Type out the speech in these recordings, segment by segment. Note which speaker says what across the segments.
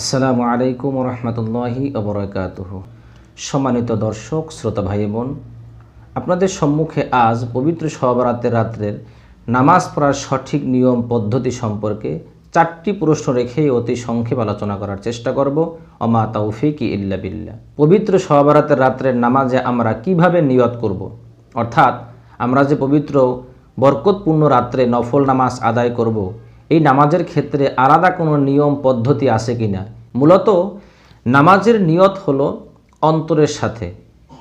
Speaker 1: আসসালামু আলাইকুম রহমতুল্লাহি অবরাকাত সম্মানিত দর্শক, শ্রোতা ভাই বোন, আপনাদের সম্মুখে আজ পবিত্র সহবরাতের রাত্রের নামাজ পড়ার সঠিক নিয়ম, পদ্ধতি সম্পর্কে চারটি প্রশ্ন রেখে অতি সংক্ষেপ আলোচনা করার চেষ্টা করব অমা তৌফিকি ইল্লা বিল্লাহ পবিত্র সহবরাতের রাত্রের নামাজে আমরা কীভাবে নিয়ত করব। অর্থাৎ আমরা যে পবিত্র, বরকতপূর্ণ রাত্রে নফল নামাজ আদায় করব। এই নামাজের ক্ষেত্রে আলাদা কোনো নিয়ম, পদ্ধতি আছে কি না মূলত নামাজের নিয়ত হলো অন্তরের সাথে।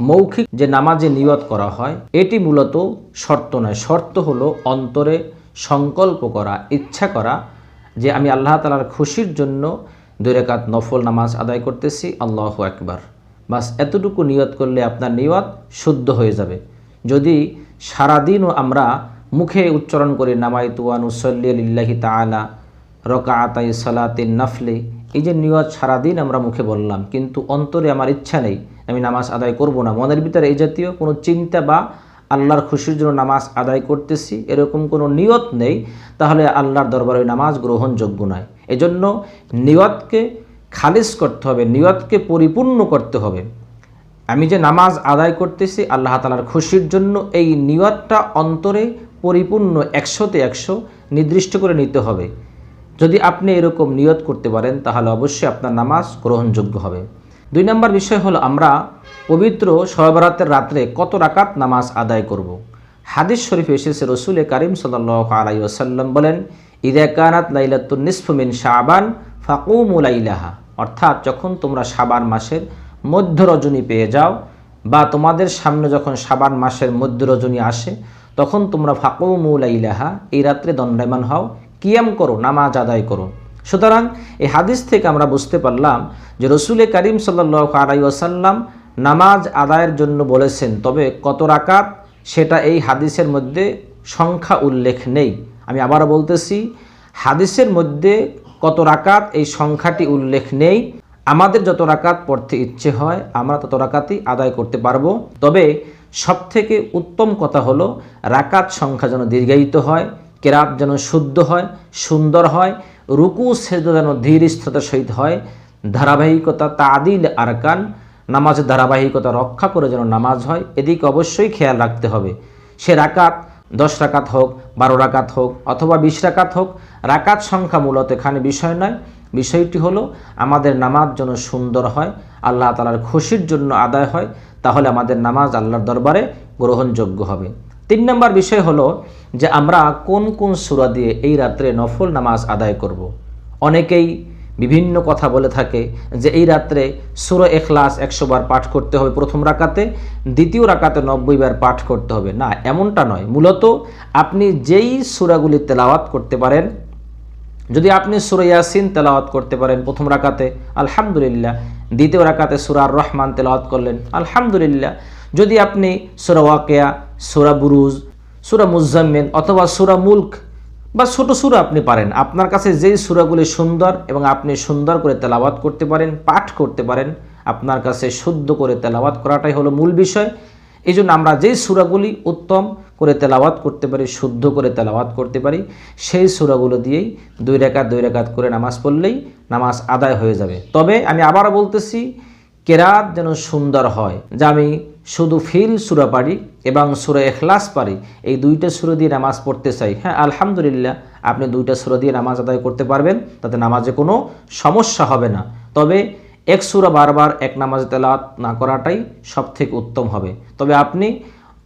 Speaker 1: মৌখিক যে নামাজে নিয়ত করা হয়, এটি মূলত শর্ত নয়। শর্ত হলো অন্তরে সংকল্প করা, ইচ্ছা করা যে আমি আল্লাহ তালার খুশির জন্য দুই রেখাত নফল নামাজ আদায় করতেছি, আল্লাহ একবার বাস, এতটুকু নিয়ত করলে আপনার নিয়ত শুদ্ধ হয়ে যাবে। যদি সারাদিনও আমরা মুখে উচ্চারণ করি নামাই তুয়ানুসল্লি লিল্লাহি তালা রকা আতাই সালাতিন নাফলি। এই যে নিয়ত সারাদিন আমরা মুখে বললাম, কিন্তু অন্তরে আমার ইচ্ছা নেই, আমি নামাজ আদায় করব না। মনের ভিতরে এই জাতীয় কোনো চিন্তা বা আল্লাহর খুশির জন্য নামাজ আদায় করতেছি, এরকম কোনো নিয়ত নেই, তাহলে আল্লাহর দরবারে নামাজ গ্রহণযোগ্য নয়। এজন্য নিয়তকে খালিজ করতে হবে, নিয়তকে পরিপূর্ণ করতে হবে। আমি যে নামাজ আদায় করতেছি, আল্লাহ তালার খুশির জন্য এই নিয়তটা অন্তরে পরিপূর্ণ একশোতে একশো নির্দিষ্ট করে নিতে হবে। যদি আপনি এরকম নিয়ত করতে পারেন, তাহলে অবশ্যই আপনার নামাজ গ্রহণযোগ্য হবে। দুই নম্বর বিষয় হলো আমরা পবিত্র সহবরাতের রাত্রে কত রাকাত নামাজ আদায় করব। হাদিস শরীফ এসেছে, রসুল করিম সাল আলাই ওসাল্লাম বলেন, ইদা কানাত লাইলাতুন নিসফুমিন শাবান ফাকুমুলাইলাহা অর্থাৎ যখন তোমরা সাবান মাসের মধ্য রজনী পেয়ে যাও বা তোমাদের সামনে যখন সাবান মাসের মধ্য রজনী আসে তখন তোমরা ফাকুমুলাইলাহা এই রাত্রে দণ্ডায়মান হও, কিয়াম করো, নামাজ আদায় করো। সুতরাং এই হাদিস থেকে আমরা বুঝতে পারলাম যে রসুলে করিম সাল্লাহ আলাই ওসাল্লাম নামাজ আদায়ের জন্য বলেছেন, তবে কত রাকাত সেটা এই হাদিসের মধ্যে সংখ্যা উল্লেখ নেই। আমি আবারও বলতেছি, হাদিসের মধ্যে কত রাকাত এই সংখ্যাটি উল্লেখ নেই। আমাদের যত রাকাত পড়তে ইচ্ছে হয়, আমরা তত রাকাতই আদায় করতে পারব। তবে সবথেকে উত্তম কথা হলো, রাকাত সংখ্যা যেন দীর্ঘায়িত হয়, কেরাত যেন শুদ্ধ হয়, সুন্দর হয়, রুকু সেদ যেন ধীর স্থিরতার সহিত হয়, ধারাবাহিকতা, তাদিল, আরকান নামাজের ধারাবাহিকতা রক্ষা করে যেন নামাজ হয়, এদিকে অবশ্যই খেয়াল রাখতে হবে। সে রাকাত, দশ রাকাত হোক, বারো রাকাত হোক, অথবা বিশ রাকাত হোক, রাকাত সংখ্যা মূলত এখানে বিষয় নয়। বিষয়টি হলো, আমাদের নামাজ যেন সুন্দর হয়, আল্লাহ তালার খুশির জন্য আদায় হয় তাহলে আমাদের নামাজ আল্লাহর দরবারে গ্রহণযোগ্য হবে। তিন নম্বর বিষয় হলো যে আমরা কোন কোন সুরা দিয়ে এই রাত্রে নফল নামাজ আদায় করব। অনেকেই বিভিন্ন কথা বলে থাকে যে এই রাত্রে সুর এখলাস একশো বার পাঠ করতে হবে প্রথম রাকাতে, দ্বিতীয় রাকাতে নব্বই বার পাঠ করতে হবে। না, এমনটা নয়। মূলত আপনি যেই সুরাগুলি তেলাওয়াত করতে পারেন যদি আপনি সুরা ইয়াসিন তেলাওয়াত করতে পারেন প্রথম রাকাতে, আলহামদুলিল্লাহ। দ্বিতীয় রাকাতে সুরার রহমান তেলাওয়াত করলেন, আলহামদুলিল্লাহ। যদি আপনি সুরা ওয়াকেয়া, সুরা বুরুজ, সুরা মুজাম্মেন অথবা সুরা মুল্ক বা ছোট সুরা আপনি পারেন, আপনার কাছে যেই সুরাগুলি সুন্দর এবং আপনি সুন্দর করে তেলাওয়াত করতে পারেন, পাঠ করতে পারেন, আপনার কাছে শুদ্ধ করে তেলাওয়াত করাটাই হলো মূল বিষয়। এই জন্য আমরা যেই সুরাগুলি উত্তম করে তেলাওয়াত করতে পারি, শুদ্ধ করে তেলাওয়াত করতে পারি, সেই সুরাগুলো দিয়েই দুই রেখাত দুই রেখাত করে নামাজ পড়লেই নামাজ আদায় হয়ে যাবে। তবে আমি আবারও বলতেছি, কেরাত যেন সুন্দর হয়। যা আমি শুধু ফিল সুরা পারি এবং সুরা এখলাস পারি এই দুইটা সুরা দিয়ে নামাজ পড়তে চাই। হ্যাঁ আলহামদুলিল্লাহ, আপনি দুইটা সুরা দিয়ে নামাজ আদায় করতে পারবেন, তাতে নামাজে কোনো সমস্যা হবে না। তবে এক সুরা বারবার এক নামাজে তেলাওয়াত না করাটাই সব থেকে উত্তম হবে। তবে আপনি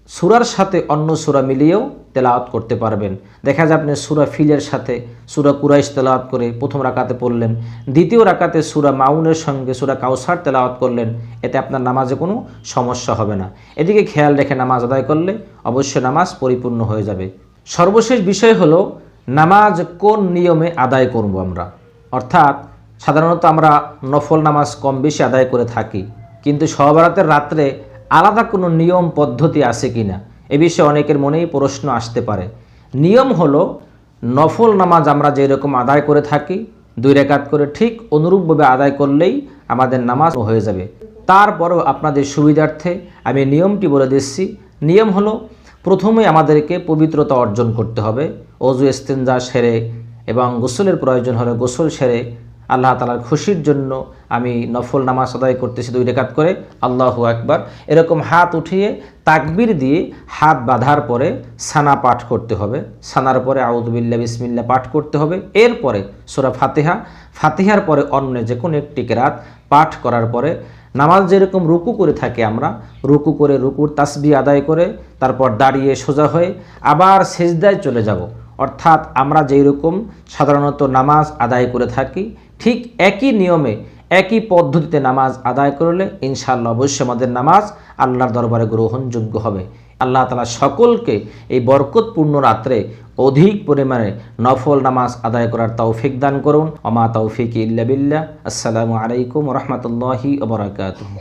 Speaker 1: সুরার সাথে অন্য সুরা মিলিয়েও তেলাওয়াত করতে পারবেন। দেখা যায় আপনি সুরা ফিলের সাথে সুরা কুরাইশ তেলাওয়াত করে প্রথম রাকাতে পড়লেন, দ্বিতীয় রাকাতে সুরা মাউনের সঙ্গে সুরা কাউসার তেলাওয়াত করলেন, এতে আপনার নামাজে কোনো সমস্যা হবে না। এদিকে খেয়াল রেখে নামাজ আদায় করলে অবশ্যই নামাজ পরিপূর্ণ হয়ে যাবে। সর্বশেষ বিষয় হলো, নামাজ কোন নিয়মে আদায় করব আমরা? অর্থাৎ সাধারণত আমরা নফল নামাজ কম বেশি আদায় করে থাকি, কিন্তু সহবরাতের রাত্রে আলাদা কোনো নিয়ম, পদ্ধতি আছে কি না এ বিষয়ে অনেকের মনেই প্রশ্ন আসতে পারে। নিয়ম হলো, নফল নামাজ আমরা যেরকম আদায় করে থাকি, দুই রেখাত করে ঠিক অনুরূপভাবে আদায় করলেই আমাদের নামাজ হয়ে যাবে। তারপরেও আপনাদের সুবিধার্থে আমি নিয়মটি বলে দিচ্ছি। নিয়ম হলো, প্রথমে আমাদেরকে পবিত্রতা অর্জন করতে হবে, অজু এস্তেঞ্জা সেরে এবং গোসলের প্রয়োজন হলে গোসল সেরে আল্লাহ তালার খুশির জন্য আমি নফল নামাজ আদায় করতেছি দুই রেখাত করে। আল্লাহু একবার এরকম হাত উঠিয়ে তাকবির দিয়ে হাত বাঁধার পরে সানা পাঠ করতে হবে। সানার পরে আউদুবিল্লা বিসমিল্লা পাঠ করতে হবে। এরপরে সুরা ফাতিহা। ফাতিহার পরে অন্য যে কোনো একটি কেরাত পাঠ করার পরে নামাজ যেরকম রুকু করে থাকে আমরা, রুকু করে রুকুর তাসবি আদায় করে তারপর দাঁড়িয়ে সোজা হয়ে আবার সেজদায় চলে যাব। অর্থাৎ আমরা যেই রকম সাধারণত নামাজ আদায় করে থাকি, ঠিক একই নিয়মে, একই পদ্ধতিতে নামাজ আদায় করলে ইনশাআল্লাহ অবশ্যই আমাদের নামাজ আল্লাহর দরবারে গ্রহণযোগ্য হবে। আল্লাহ তালা সকলকে এই বরকতপূর্ণ রাত্রে অধিক পরিমাণে নফল নামাজ আদায় করার তৌফিক দান করুন। অমা তৌফিক ইল্লা বিল্লাহ। আসসালামু আলাইকুম রহমতুল্লাহি ওবরাকাতুহ